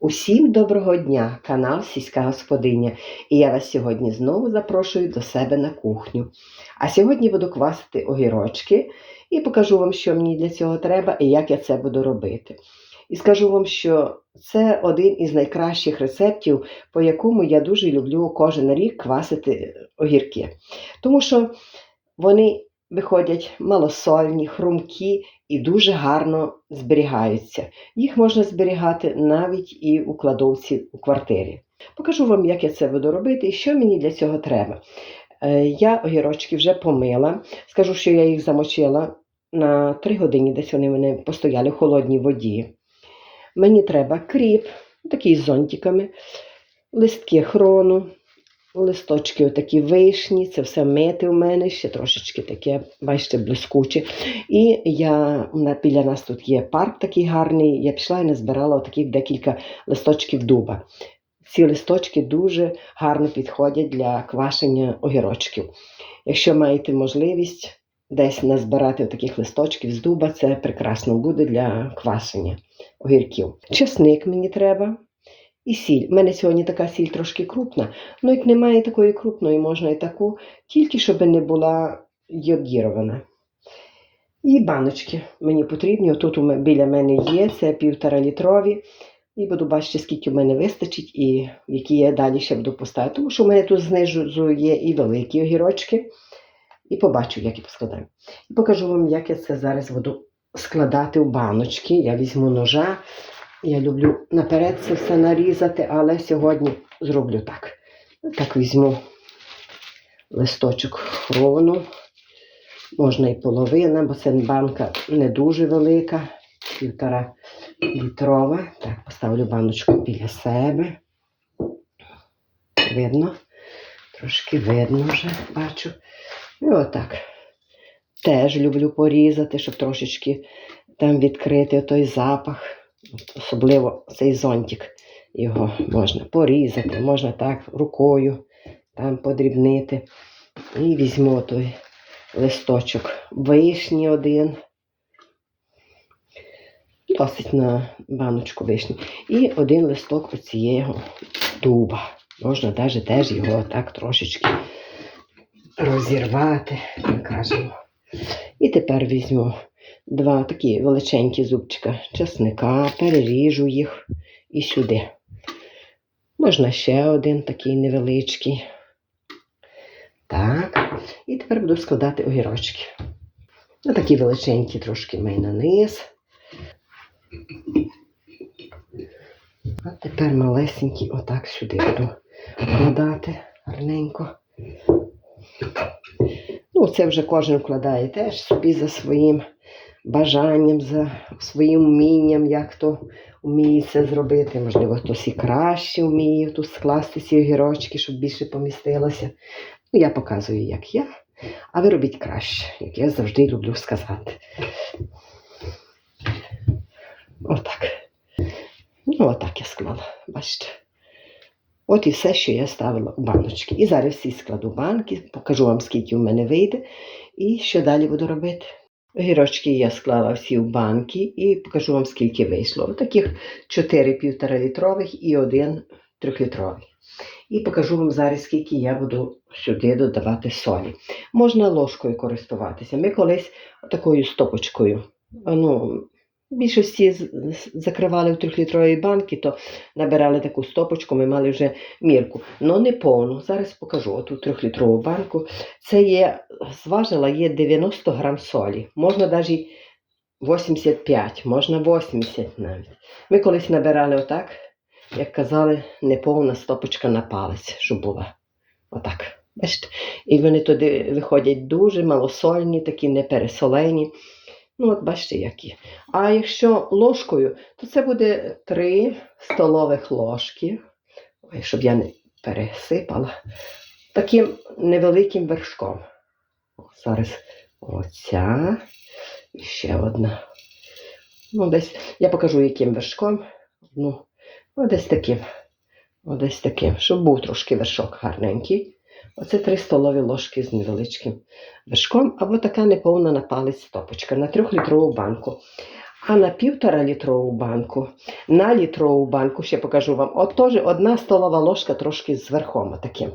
Усім доброго дня, канал Сільська Господиня. І я вас сьогодні знову запрошую до себе на кухню. А сьогодні буду квасити огірочки і покажу вам, що мені для цього треба і як я це буду робити. І скажу вам, що це один із найкращих рецептів, по якому я дуже люблю кожен рік квасити огірки. Тому що вони виходять малосольні, хрумкі і дуже гарно зберігаються. Їх можна зберігати навіть і у кладовці у квартирі. Покажу вам, як я це буду робити і що мені для цього треба. Е, Я огірочки вже помила. Скажу, що я їх замочила на 3 години, десь вони мене постояли в холодній воді. Мені треба кріп, такий з зонтиками, листки хрону, листочки отакі вишні, це все мити у мене, ще трошечки таке, бачите, блискуче. І я, біля нас тут є парк такий гарний, я пішла і назбирала отаких декілька листочків дуба. Ці листочки дуже гарно підходять для квашення огірочків. Якщо маєте можливість десь назбирати таких листочків з дуба, це прекрасно буде для квашення огірків. Чесник мені треба. І сіль. У мене сьогодні така сіль трошки крупна. Ну, як немає такої крупної, можна і таку, тільки щоб не була йодірована. І баночки мені потрібні. Отут біля мене є, це півтора літрові. І буду бачити, скільки в мене вистачить, і які я далі ще буду поставити. Тому що в мене тут знизу є і великі огірочки. І побачу, як я поскладаю. І покажу вам, як я це зараз буду складати в баночки. Я візьму ножа. Я люблю наперед це все нарізати, але сьогодні зроблю так. Так візьму листочок хрону. Можна і половина, бо це банка не дуже велика, півтора літрова. Так, поставлю баночку біля себе. Видно, трошки видно вже, бачу. І отак. Теж люблю порізати, щоб трошечки там відкрити той запах. Особливо цей зонтик. Його можна порізати, можна так рукою там подрібнити. І візьму той листочок вишні один. Досить на баночку вишні. І один листок оцієго дуба. Можна навіть теж його так трошечки розірвати, так кажемо. І тепер візьму два такі величенькі зубчика чесника, переріжу їх і сюди. Можна ще один такий невеличкий. Так. І тепер буду складати огірочки. Ну, такі величенькі трошки май на низ. А тепер малесенькі отак сюди буду вкладати гарненько. Ну, це вже кожен вкладає теж собі за своїм бажанням, за своїм вмінням, як хто вміє це зробити. Можливо, хтось і краще вміє тут скласти ці огірочки, щоб більше помістилося. Ну, я показую, як я, а ви робіть краще, як я завжди люблю сказати. Отак. Ну, отак я склала, бачите. От і все, що я ставила у баночки. І зараз всі складу банки, покажу вам, скільки в мене вийде, і що далі буду робити. Огірочки я склала всі в банки і покажу вам, скільки вийшло. Таких 4 півтора літрових і один трьохлітровий. І покажу вам зараз, скільки я буду сюди додавати солі. Можна ложкою користуватися. Ми колись такою стопочкою. Ну, більшості закривали в трьохлітрові банки, то набирали таку стопочку, ми мали вже мірку. Ну не повну. Зараз покажу оту трьохлітрову банку. Це є, зважила, є 90 грам солі. Можна навіть 85, можна 80 навіть. Ми колись набирали отак, як казали, неповна стопочка на палець, щоб була. Отак. Бачите? І вони туди виходять дуже малосольні, такі не пересолені. Ну, от бачите, які. А якщо ложкою, то це буде 3 столових ложки. Ой, щоб я не пересипала. Таким невеликим вершком. О, Зараз оця. І ще одна. Ну, десь я покажу, яким вершком. Ну, десь таким. О, десь таким, щоб був трошки вершок гарненький. Оце 3 столові ложки з невеличким вершком, або така неповна на палець стопочка на трьохлітрову банку. А на півтора літрову банку, на літрову банку, ще покажу вам, от теж одна столова ложка трошки з верхом таким.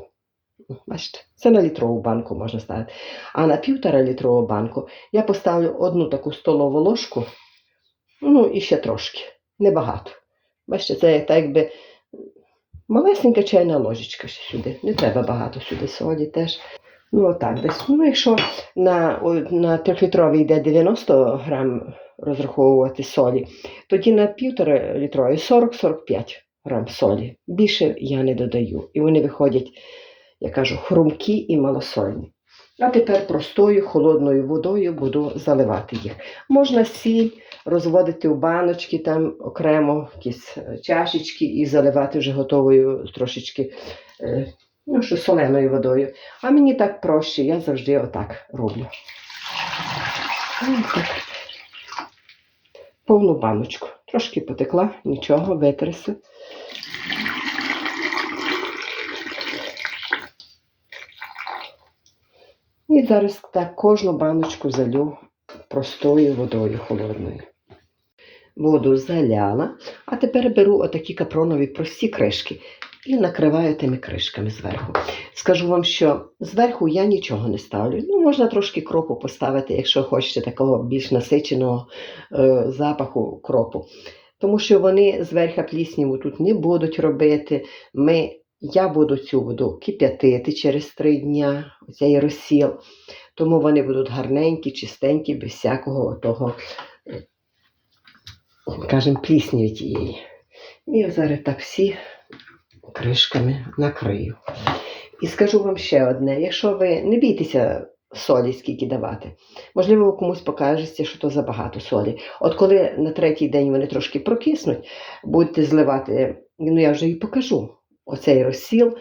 Бачите, це на літрову банку можна ставити. А на півтора літрову банку я поставлю одну таку столову ложку, ну і ще трошки, небагато. Бачите, це так якби малесенька чайна ложечка ще сюди. Не треба багато сюди солі теж. Ну, отак десь. Ну, якщо на, на трьохлітровий йде 90 грам розраховувати солі, тоді на півтора літрові 40-45 грам солі. Більше я не додаю. І вони виходять, я кажу, хрумкі і малосольні. А тепер простою холодною водою буду заливати їх. Можна сіль розводити у баночки, там окремо якісь е, чашечки і заливати вже готовою трошечки е, ну, що соленою водою. А мені так проще, я завжди отак роблю. Повну баночку. Трошки потекла, нічого, витрясу. І зараз так кожну баночку залю простою водою холодною. Воду заляла, а тепер беру отакі капронові прості кришки і накриваю тими кришками зверху. Скажу вам, що зверху я нічого не ставлю. Ну, можна трошки кропу поставити, якщо хочете такого більш насиченого е, запаху кропу. Тому що вони зверху плісніву тут не будуть робити. Ми, я буду цю воду кип'ятити через три дня, оцей розсіл. Тому вони будуть гарненькі, чистенькі, без всякого того, кажемо, плісні тієї. І зараз так всі кришками накрию. І скажу вам ще одне: якщо ви не бійтеся солі, скільки давати, можливо, комусь покажеться, що то забагато солі. От коли на третій день вони трошки прокиснуть, будете зливати, ну я вже і покажу оцей розсіл.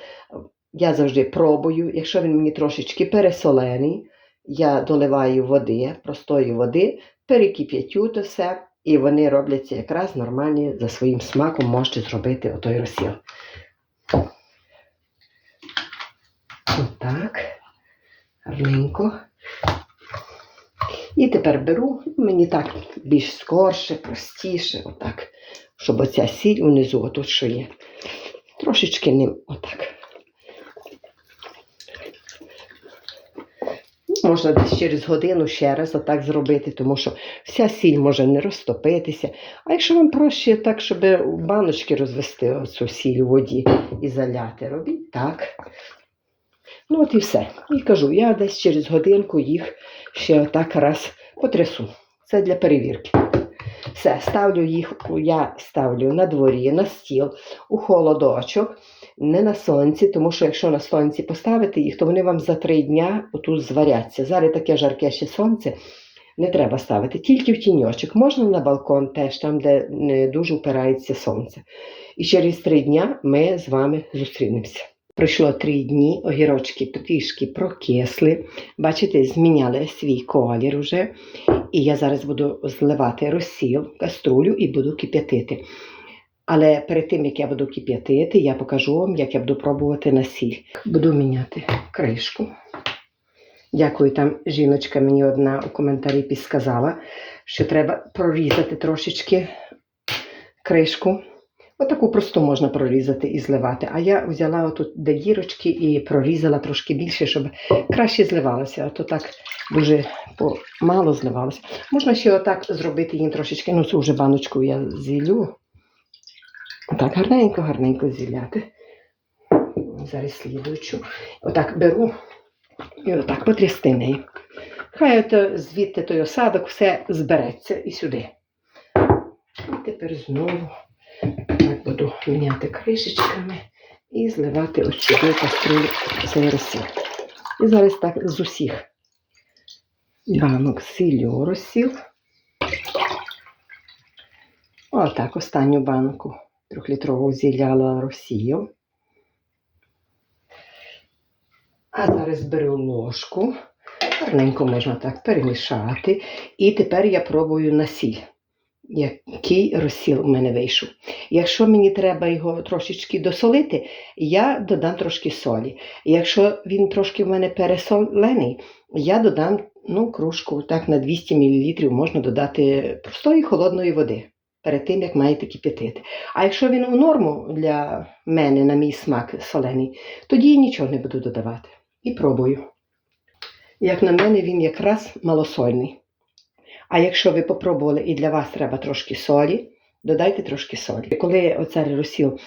Я завжди пробую, якщо він мені трошечки пересолений, я доливаю води, простої води, перекип'ятю то все, і вони робляться якраз нормальні за своїм смаком, можете зробити отой розсіл. Отак. Гарненько. І тепер беру, мені так більш скорше, простіше, отак, щоб оця сіль унизу, отут що є. Трошечки ним отак. Можна десь через годину ще раз отак зробити, тому що вся сіль може не розтопитися. А якщо вам проще так, щоб у баночки розвести оцю сіль у воді і заляти, робіть так. Ну от і все. І кажу, я десь через годинку їх ще отак раз потрясу. Це для перевірки. Все, ставлю їх, я ставлю на дворі, на стіл, у холодочок, не на сонці, тому що якщо на сонці поставити їх, то вони вам за три дня отут зваряться. Зараз таке жарке ще сонце. Не треба ставити, тільки в тіньочок. Можна на балкон теж, там, де не дуже впирається сонце. І через три дня ми з вами зустрінемося. Пройшло три дні, огірочки трішки прокисли. Бачите, зміняли свій колір уже. І я зараз буду зливати розсіл, каструлю і буду кип'ятити. Але перед тим, як я буду кип'ятити, я покажу вам, як я буду пробувати на сіль. Буду міняти кришку. Дякую, там жіночка мені одна у коментарі підсказала, що треба прорізати трошечки кришку. Отаку просто можна прорізати і зливати. А я взяла отут де дірочки і прорізала трошки більше, щоб краще зливалося. А то так дуже мало зливалося. Можна ще отак зробити їм трошечки. Ну, цю вже баночку я зілю. Отак гарненько, гарненько зіляти. Зараз слідуючу. Отак беру і отак потрясти нею. Хай ото звідти той осадок все збереться і сюди. І тепер знову так буду міняти кришечками і зливати ось сюди каструлю цей. І зараз так з усіх банок сілю розсіл. Отак, останню банку трьохлітрову зіляла розсію. А зараз беру ложку. Гарненько можна так перемішати. І тепер я пробую на сіль. Який розсіл у мене вийшов. Якщо мені треба його трошечки досолити, я додам трошки солі. Якщо він трошки в мене пересолений, я додам ну, кружку так, на 200 мл можна додати простої холодної води перед тим, як маєте кип'ятити. А якщо він у норму для мене, на мій смак солений, тоді нічого не буду додавати. І пробую. Як на мене, він якраз малосольний. А якщо ви попробували і для вас треба трошки солі, додайте трошки солі. Коли оцей розсіл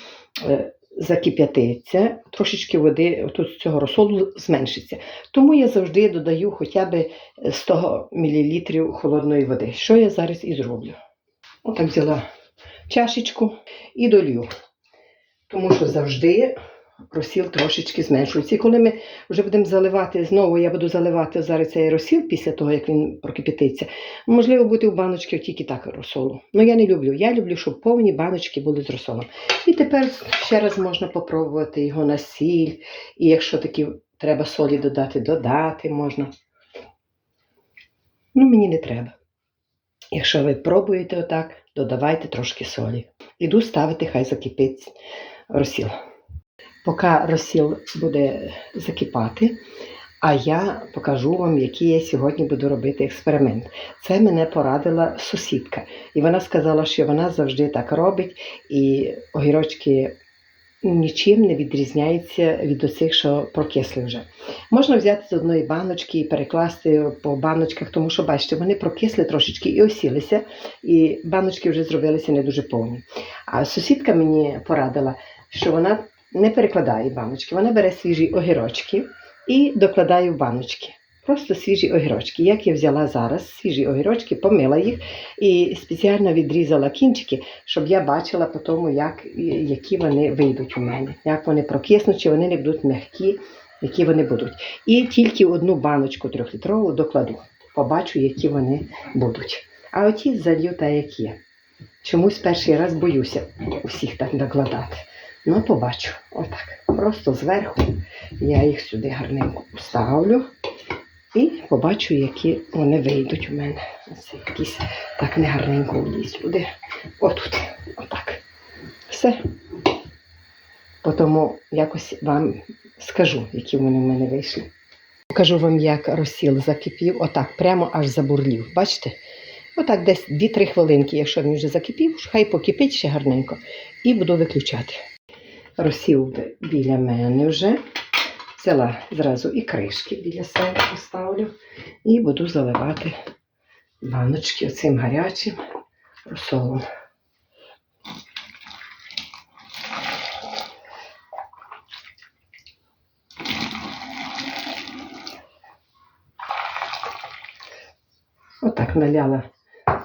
е, закип'ятиться, трошечки води тут з цього розсолу зменшиться. Тому я завжди додаю хоча б 100 мл холодної води, що я зараз і зроблю. Отак взяла чашечку і долью. Тому що завжди розсіл трошечки зменшується. І коли ми вже будемо заливати, знову я буду заливати зараз цей розсіл після того, як він прокипятиться, можливо, бути в баночці тільки так розсолу. Ну я не люблю. Я люблю, щоб повні баночки були з розсолом. І тепер ще раз можна попробувати його на сіль. І якщо такі треба солі додати, додати можна. Ну, мені не треба. Якщо ви пробуєте отак, додавайте трошки солі. Іду ставити, хай закипить розсіл. Поки розсіл буде закипати, а я покажу вам, який я сьогодні буду робити експеримент. Це мене порадила сусідка. І вона сказала, що вона завжди так робить, і огірочки нічим не відрізняються від оцих, що прокисли вже. Можна взяти з одної баночки і перекласти по баночках, тому що, бачите, вони прокисли трошечки і осілися, і баночки вже зробилися не дуже повні. А сусідка мені порадила, що вона не перекладає баночки, вона бере свіжі огірочки і докладає в баночки. Просто свіжі огірочки. Як я взяла зараз свіжі огірочки, помила їх і спеціально відрізала кінчики, щоб я бачила по тому, як, які вони вийдуть у мене, як вони прокиснуть, чи вони не будуть м'які, які вони будуть. І тільки одну баночку трьохлітрову докладу. Побачу, які вони будуть. А оті залью та як є. Чомусь перший раз боюся усіх так докладати. Ну, побачу. Отак. Просто зверху я їх сюди гарненько поставлю і побачу, які вони вийдуть у мене. Ось якісь так негарненько влізь сюди. Отут. Отак. Все. Потому якось вам скажу, які вони в мене вийшли. Покажу вам, як розсіл закипів, отак, прямо аж забурлів. Бачите? Отак, десь 2-3 хвилинки, якщо він вже закипів, хай покипить ще гарненько. І буду виключати. Розсіл біля мене вже. Взяла зразу і кришки біля себе поставлю. І буду заливати баночки оцим гарячим розсолом. Отак наляла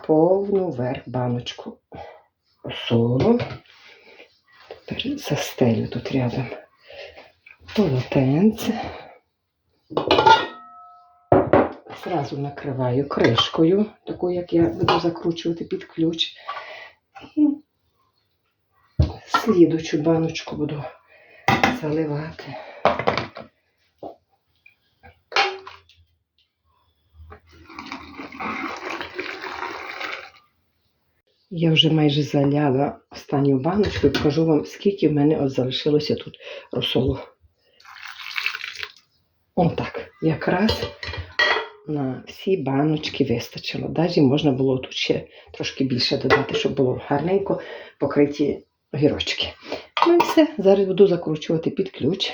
повну верх баночку розсолу. Тепер застелю тут рядом полотенце. Зразу накриваю кришкою, таку, як я буду закручувати під ключ. І слідучу баночку буду заливати. Я вже майже заляла останню баночку і покажу вам, скільки в мене от залишилося тут розсолу. Отак. Якраз на всі баночки вистачило. Навіть можна було тут ще трошки більше додати, щоб було гарненько покриті огірочки. Ну і все. Зараз буду закручувати під ключ.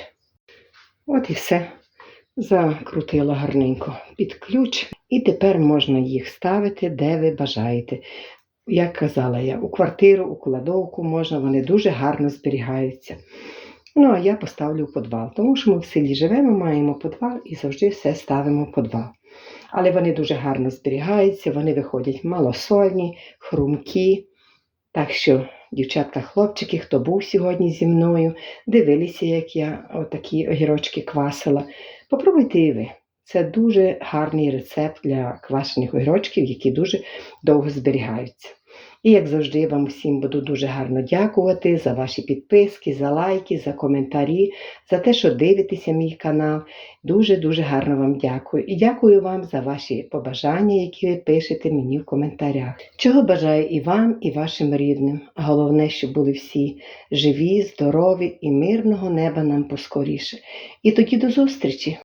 От і все. Закрутила гарненько під ключ. І тепер можна їх ставити, де ви бажаєте. Як казала я, у квартиру, у кладовку можна, вони дуже гарно зберігаються. Ну, а я поставлю в підвал, тому що ми в селі живемо, маємо підвал і завжди все ставимо в підвал. Але вони дуже гарно зберігаються, вони виходять малосольні, хрумкі. Так що, дівчатка, хлопчики, хто був сьогодні зі мною, дивилися, як я отакі огірочки квасила. Попробуйте і ви. Це дуже гарний рецепт для квашених огірочків, які дуже довго зберігаються. І як завжди, вам усім буду дуже гарно дякувати за ваші підписки, за лайки, за коментарі, за те, що дивитеся мій канал. Дуже-дуже гарно вам дякую. І дякую вам за ваші побажання, які ви пишете мені в коментарях. Чого бажаю і вам, і вашим рідним. Головне, щоб були всі живі, здорові і мирного неба нам поскоріше. І тоді до зустрічі!